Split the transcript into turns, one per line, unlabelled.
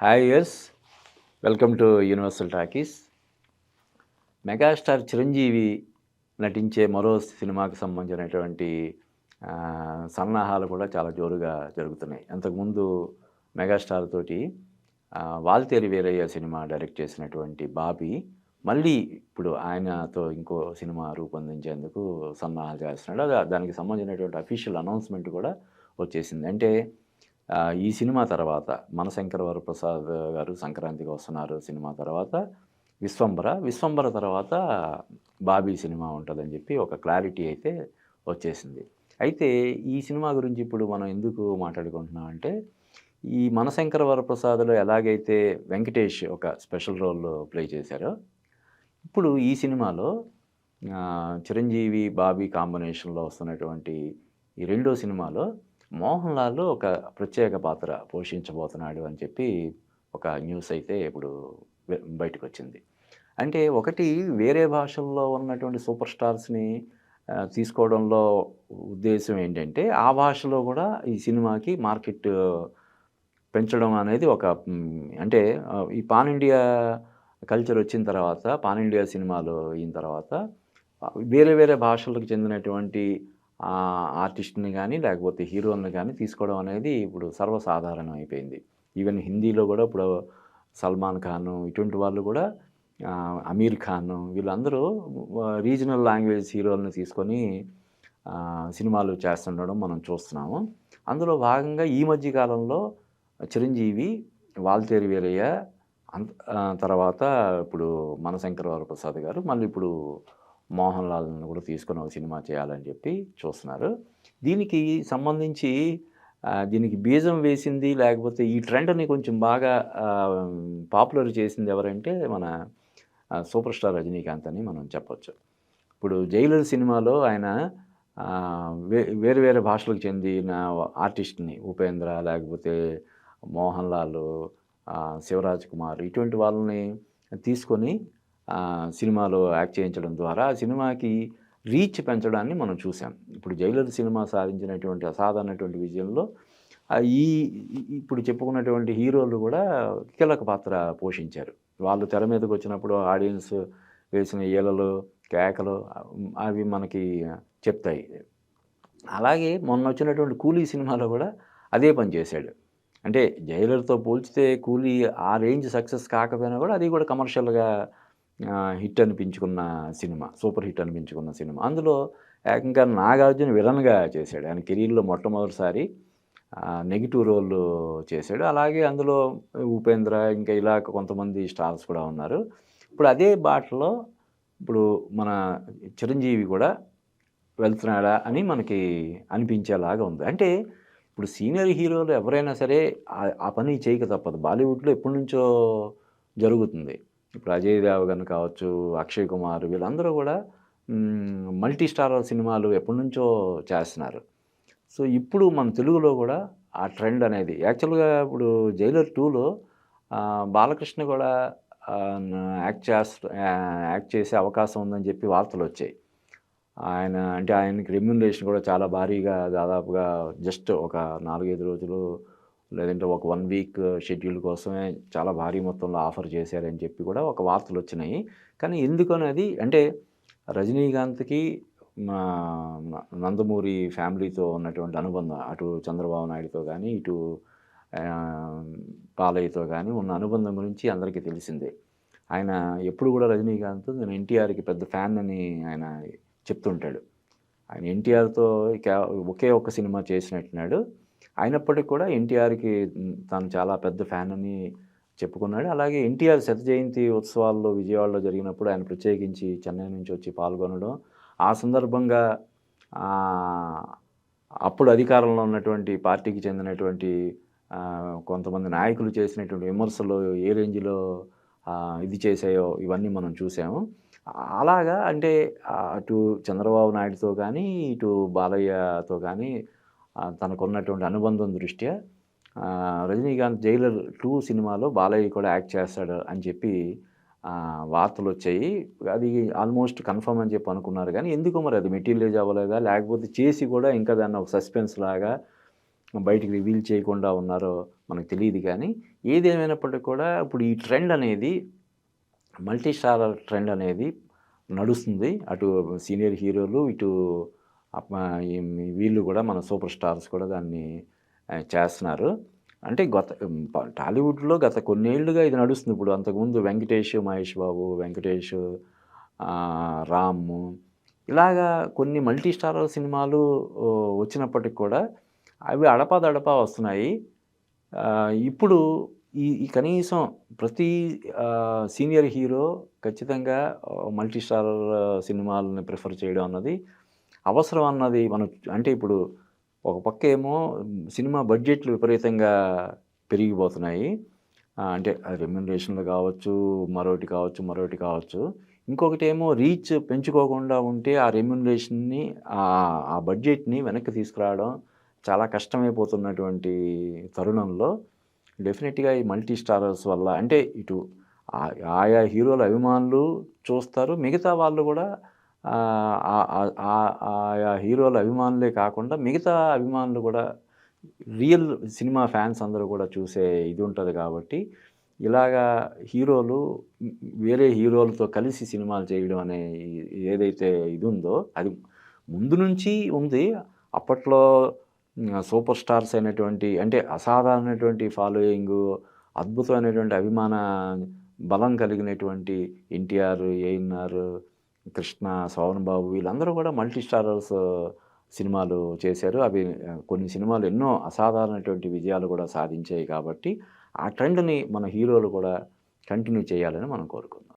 Hi viewers welcome to universal talkies megastar Chiranjeevi నటించే మరో సినిమాకి సంబంధించినటువంటి సన్నాహాలు కూడా చాలా జోరుగా జరుగుతున్నాయి. అంతకుముందు మెగాస్టార్ తోటి వాల్తేరి వేరయ్య సినిమా డైరెక్ట్ చేసినటువంటి బాబీ మళ్ళీ ఇప్పుడు ఆయనతో ఇంకో సినిమా రూపొందించేందుకు సన్నాహాలు చేస్తున్నాడు. దానికి సంబంధించినటువంటి అఫీషియల్ అనౌన్స్మెంట్ కూడా వచ్చేసింది. అంటే ఈ సినిమా తర్వాత మనశంకర వరప్రసాద్ గారు సంక్రాంతికి వస్తున్నారు సినిమా తర్వాత. విశ్వంబర విశ్వంబర తర్వాత బాబీ సినిమా ఉంటుందని చెప్పి ఒక క్లారిటీ అయితే వచ్చేసింది. అయితే ఈ సినిమా గురించి ఇప్పుడు మనం ఎందుకు మాట్లాడుకుంటున్నాం అంటే ఈ మనశంకర వరప్రసాద్లో ఎలాగైతే వెంకటేష్ ఒక స్పెషల్ రోల్ ప్లే చేశారో ఇప్పుడు ఈ సినిమాలో చిరంజీవి బాబీ కాంబినేషన్లో వస్తున్నటువంటి ఈ రెండో సినిమాలో మోహన్ లాల్ ఒక ప్రత్యేక పాత్ర పోషించబోతున్నాడు అని చెప్పి ఒక న్యూస్ అయితే ఇప్పుడు బయటకు వచ్చింది అంటే ఒకటి వేరే భాషల్లో ఉన్నటువంటి సూపర్ స్టార్స్ని తీసుకోవడంలో ఉద్దేశం ఏంటంటే ఆ భాషలో కూడా ఈ సినిమాకి మార్కెట్ పెంచడం అనేది ఒక అంటే ఈ పాన్ ఇండియా కల్చర్ వచ్చిన తర్వాత పాన్ ఇండియా సినిమాలు అయిన తర్వాత వేరే వేరే భాషలకు చెందినటువంటి ఆర్టిస్ట్ని కానీ లేకపోతే హీరోని కానీ తీసుకోవడం అనేది ఇప్పుడు సర్వసాధారణం అయిపోయింది. ఈవెన్ హిందీలో కూడా ఇప్పుడు సల్మాన్ ఖాన్ ఇటువంటి వాళ్ళు కూడా అమీర్ ఖాన్ వీళ్ళందరూ రీజనల్ లాంగ్వేజ్ హీరోలను తీసుకొని సినిమాలు చేస్తుండడం మనం చూస్తున్నాము. అందులో భాగంగా ఈ మధ్య కాలంలో చిరంజీవి వాల్తేరి వీరయ్య అంత తర్వాత ఇప్పుడు మనశంకర వరప్రసాద్ గారు మళ్ళీ ఇప్పుడు మోహన్ లాల్ని కూడా తీసుకొని ఒక సినిమా చేయాలని చెప్పి చూస్తున్నారు. దీనికి సంబంధించి దీనికి బీజం వేసింది లేకపోతే ఈ ట్రెండ్ని కొంచెం బాగా పాపులర్ చేసింది ఎవరంటే మన సూపర్ స్టార్ రజనీకాంత్ అని మనం చెప్పొచ్చు. ఇప్పుడు జైలర్ సినిమాలో ఆయన వే వేరు వేరే భాషలకు చెందిన ఆర్టిస్ట్ని ఉపేంద్ర లేకపోతే మోహన్ లాల్ శివరాజ్ కుమార్ ఇటువంటి వాళ్ళని తీసుకొని సినిమాలో యాక్ట్ చేయించడం ద్వారా ఆ సినిమాకి రీచ్ పెంచడాన్ని మనం చూసాం. ఇప్పుడు జైలర్ సినిమా సాధించినటువంటి అసాధారణటువంటి విజయంలో ఈ ఈ- ఇప్పుడు చెప్పుకున్నటువంటి హీరోలు కూడా కీలక పాత్ర పోషించారు. వాళ్ళు తెర మీదకి వచ్చినప్పుడు ఆడియన్స్ వేసిన ఈలలు కేకలు అవి మనకి చెప్తాయి. అలాగే మొన్న వచ్చినటువంటి కూలీ సినిమాలో కూడా అదే పని చేశాడు. అంటే జైలర్తో పోల్చితే కూలీ ఆ రేంజ్ సక్సెస్ కాకపోయినా కూడా అది కూడా కమర్షియల్గా హిట్ అనిపించుకున్న సినిమా సూపర్ హిట్ అనిపించుకున్న సినిమా. అందులో ఏకంగా నాగార్జున విలన్గా చేశాడు. ఆయన కెరీర్లో మొట్టమొదటిసారి నెగిటివ్ రోల్ చేశాడు. అలాగే అందులో ఉపేంద్ర ఇంకా ఇలా కొంతమంది స్టార్స్ కూడా ఉన్నారు. ఇప్పుడు అదే బాటలో ఇప్పుడు మన చిరంజీవి కూడా వెళ్తున్నాడా అని మనకి అనిపించేలాగా ఉంది. అంటే ఇప్పుడు సీనియర్ హీరోలు ఎవరైనా సరే ఆ- పని చేయక తప్పదు. బాలీవుడ్లో ఎప్పటి నుంచో జరుగుతుంది. ఇప్పుడు అజయ్ దేవగన్ కావచ్చు అక్షయ్ కుమార్ వీళ్ళందరూ కూడా మల్టీ స్టార్ సినిమాలు ఎప్పటి నుంచో చేస్తున్నారు. సో ఇప్పుడు మన తెలుగులో కూడా ఆ ట్రెండ్ అనేది యాక్చువల్గా ఇప్పుడు జైలర్ టూలో బాలకృష్ణ కూడా యాక్ట్ చేస్త యాక్ట్ చేసే అవకాశం ఉందని చెప్పి వార్తలు వచ్చాయి. ఆయన అంటే ఆయనకి రెమ్యునరేషన్ కూడా చాలా భారీగా దాదాపుగా జస్ట్ ఒక నాలుగైదు రోజులు లేదంటే ఒక వన్ వీక్ షెడ్యూల్ కోసమే చాలా భారీ మొత్తంలో ఆఫర్ చేశారని చెప్పి కూడా ఒక వార్తలు వచ్చినాయి. కానీ ఎందుకనేది అంటే రజనీకాంత్కి మా నందమూరి ఫ్యామిలీతో ఉన్నటువంటి అనుబంధం అటు చంద్రబాబు నాయుడుతో కానీ ఇటు పాలయ్యతో కానీ ఉన్న అనుబంధం గురించి అందరికీ తెలిసిందే. ఆయన ఎప్పుడు కూడా రజనీకాంత్ నేను ఎన్టీఆర్కి పెద్ద ఫ్యాన్ అని ఆయన చెప్తుంటాడు. ఆయన ఎన్టీఆర్తో ఒకే ఒక్క సినిమా చేసినట్టున్నాడు. అయినప్పటికీ కూడా ఎన్టీఆర్కి తాను చాలా పెద్ద ఫ్యాన్ అని చెప్పుకున్నాడు. అలాగే ఎన్టీఆర్ శత జయంతి ఉత్సవాల్లో విజయవాడలో జరిగినప్పుడు ఆయన ప్రత్యేకించి చెన్నై నుంచి వచ్చి పాల్గొనడం. ఆ సందర్భంగా అప్పుడు అధికారంలో ఉన్నటువంటి పార్టీకి చెందినటువంటి కొంతమంది నాయకులు చేసినటువంటి విమర్శలు ఏ రేంజ్లో ఇది చేసాయో ఇవన్నీ మనం చూసాము. అలాగా అంటే అటు చంద్రబాబు నాయుడుతో కానీ ఇటు బాలయ్యతో కానీ తనకున్నటువంటి అనుబంధం దృష్ట్యా రజనీకాంత్ జైలర్ టూ సినిమాలో బాలయ్య కూడా యాక్ట్ చేస్తాడు అని చెప్పి వార్తలు వచ్చాయి. అది ఆల్మోస్ట్ కన్ఫర్మ్ అని చెప్పి అనుకున్నారు. కానీ ఎందుకు మరి అది మెటీరియలైజ్ అవ్వలేదా? లేకపోతే చేసి కూడా ఇంకా దాన్ని ఒక సస్పెన్స్ లాగా బయటికి రివీల్ చేయకుండా ఉన్నారో మనకు తెలియదు కానీ ఏదేమైనప్పటికీ కూడా ఇప్పుడు ఈ ట్రెండ్ అనేది మల్టీ స్టార్ ట్రెండ్ అనేది నడుస్తుంది. అటు సీనియర్ హీరోలు ఇటు వీళ్ళు కూడా మన సూపర్ స్టార్స్ కూడా దాన్ని చేస్తున్నారు. అంటే గత టాలీవుడ్లో గత కొన్నేళ్ళుగా ఇది నడుస్తుంది. ఇప్పుడు అంతకుముందు వెంకటేష్ మహేష్ బాబు వెంకటేష్ రాము రామ్ ఇలాగా కొన్ని మల్టీ స్టార్ సినిమాలు వచ్చినప్పటికి కూడా అవి అడపాదడపా వస్తున్నాయి. ఇప్పుడు ఈ కనీసం ప్రతి సీనియర్ హీరో ఖచ్చితంగా మల్టీ స్టార్ సినిమాలని ప్రిఫర్ చేయడం అన్నది అవసరం అన్నది మనం అంటే ఇప్పుడు ఒక పక్క ఏమో సినిమా బడ్జెట్లు విపరీతంగా పెరిగిపోతున్నాయి. అంటే రెమ్యునరేషన్లు కావచ్చు మరొకటి కావచ్చు మరొకటి కావచ్చు. ఇంకొకటి ఏమో రీచ్ పెంచుకోకుండా ఉంటే ఆ రెమ్యునరేషన్ని ఆ బడ్జెట్ని వెనక్కి తీసుకురావడం చాలా కష్టమైపోతున్నటువంటి తరుణంలో డెఫినెట్గా ఈ మల్టీ స్టారర్స్ వల్ల అంటే ఇటు ఆ- ఆయా హీరోల అభిమానులు చూస్తారు మిగతా వాళ్ళు కూడా ఆయా హీరోల అభిమానులే కాకుండా మిగతా అభిమానులు కూడా రియల్ సినిమా ఫ్యాన్స్ అందరూ కూడా చూసే ఇది ఉంటుంది కాబట్టి ఇలాగా హీరోలు వేరే హీరోలతో కలిసి సినిమాలు చేయడం అనే ఏదైతే ఇది ఉందో అది ముందు నుంచి ఉంది. అప్పట్లో సూపర్ స్టార్స్ అయినటువంటి అంటే అసాధారణమైనటువంటి ఫాలోయింగ్ అద్భుతమైనటువంటి అభిమాన బలం కలిగినటువంటి ఎన్టీఆర్ ఏఎన్ఆర్ కృష్ణ శోభన్ బాబు వీళ్ళందరూ కూడా మల్టీ స్టారర్స్ సినిమాలు చేశారు. అవి కొన్ని సినిమాలు ఎన్నో అసాధారణటువంటి విజయాలు కూడా సాధించాయి కాబట్టి ఆ ట్రెండ్ని మన హీరోలు కూడా కంటిన్యూ చేయాలని మనం కోరుకుందాం